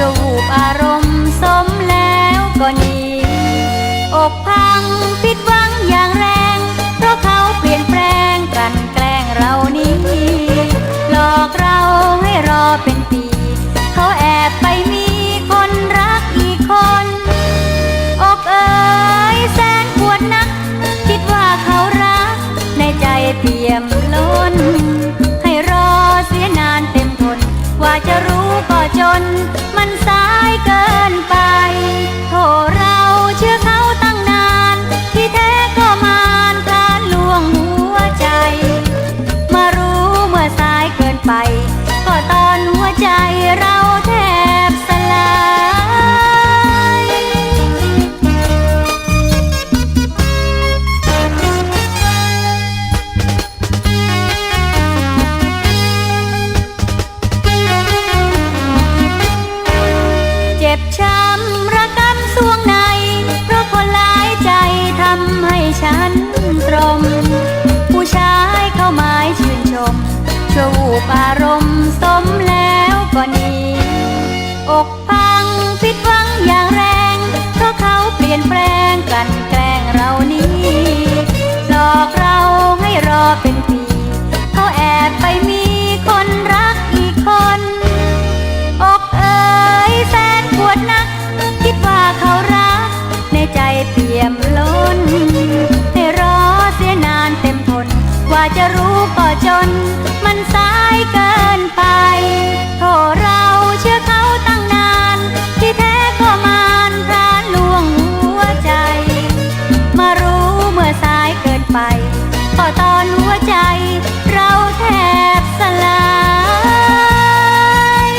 ชั่ววูบอารมณ์สมแล้วก็นีอกพังผิดหวังอย่างแรง เพราะเขาเปลี่ยนแปลงกลั่นแกล้งเรานี้หลอกเราให้รอเป็นปี เขาแอบไปมีคนรักอีกคน อกเอ๋ยแสนปวดนัก คิดว่าเขารักในใจเปี่ยม มันสายเกินไป โทเราเชื่อเขาตั้งนาน ที่แท้ก็มานพลานลวงหัวใจ มารู้เมื่อสายเกินไป ก็ตอนหัวใจเรา ฉันตรม ผู้ชายเข้าหมายชื่นชมชั่วูปอารมณ์สมแล้วก็นี้อกพังผิดหวังอย่างแรง เพราะเขาเปลี่ยนแปลงกันแกล้งเรานี้หลอกเราให้รอเป็นปีเขาแอบไปมีคนรักอีกคนอกเอ๋ยแสนปวดนัก คิดว่าเขารักในใจปี ก็จน มันสายเกินไปโทเราเชื่อเขาตั้งนาน ที่แท้ก็มานพรานลวงหัวใจ มารู้เมื่อสายเกินไปก็ตอนหัวใจ เราแทบสลาย